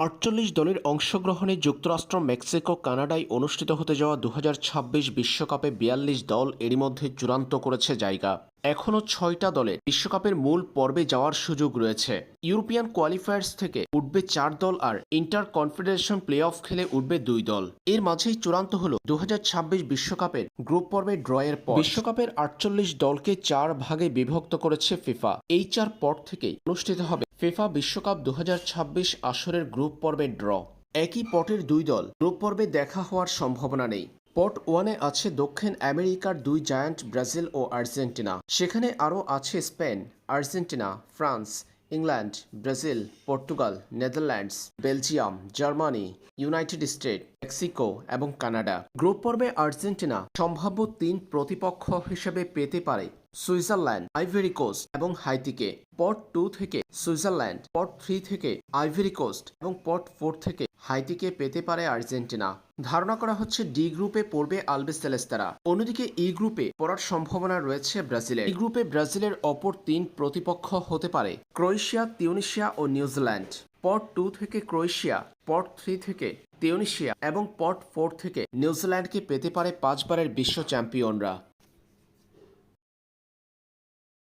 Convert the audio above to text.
আটচল্লিশ দলের অংশগ্রহণে যুক্তরাষ্ট্র, মেক্সিকো, কানাডায় অনুষ্ঠিত হতে যাওয়া দু বিশ্বকাপে বিয়াল্লিশ দল এরই মধ্যে চূড়ান্ত করেছে জায়গা। এখনও ছয়টা দলের বিশ্বকাপের মূল পর্বে যাওয়ার সুযোগ রয়েছে। ইউরোপিয়ান কোয়ালিফায়ার্স থেকে উঠবে চার দল আর ইন্টার কনফেডারেশন প্লে অফ খেলে উঠবে দুই দল। এর মাঝেই চূড়ান্ত হল দু বিশ্বকাপের গ্রুপ পর্বে ড্রয়ের পর। বিশ্বকাপের আটচল্লিশ দলকে চার ভাগে বিভক্ত করেছে ফিফা। এই চার পট থেকেই অনুষ্ঠিত হবে ফিফা বিশ্বকাপ দুহাজার ছাব্বিশ আসরের গ্রুপ পর্বে ড্র। একই পটের দুই দল গ্রুপ পর্বে দেখা হওয়ার সম্ভাবনা নেই। পট ওয়ানে আছে দক্ষিণ আমেরিকার দুই জায়ান্ট ব্রাজিল ও আর্জেন্টিনা। সেখানে আরও আছে Spain, Argentina, France, England, Brazil, Portugal, Netherlands, Belgium, Germany, United State Mexico এবং কানাডা। গ্রুপ পর্বে আর্জেন্টিনা সম্ভাব্য তিন প্রতিপক্ষ হিসেবে পেতে পারে সুইজারল্যান্ড, আইভেরি কোস্ট এবং হাইতিকে। পট টু থেকে সুইজারল্যান্ড পট থ্রি থেকে আইভেরি কোস্ট এবং পট ফোর থেকে হাইতিকে পেতে পারে আর্জেন্টিনা। ধারণা করা হচ্ছে ডি গ্রুপে পড়বে আলবেস সেলেস্তারা। অন্যদিকে ই গ্রুপে পড়ার সম্ভাবনা রয়েছে ব্রাজিলের। ই গ্রুপে ব্রাজিলের অপর তিন প্রতিপক্ষ হতে পারে, ক্রোয়েশিয়া, তিউনিশিয়া ও নিউজিল্যান্ড পট টু থেকে ক্রোয়েশিয়া পট থ্রি থেকে তিউনিশিয়া এবং পট ফোর থেকে নিউজিল্যান্ডকে পেতে পারে পাঁচবারের বিশ্ব চ্যাম্পিয়নরা।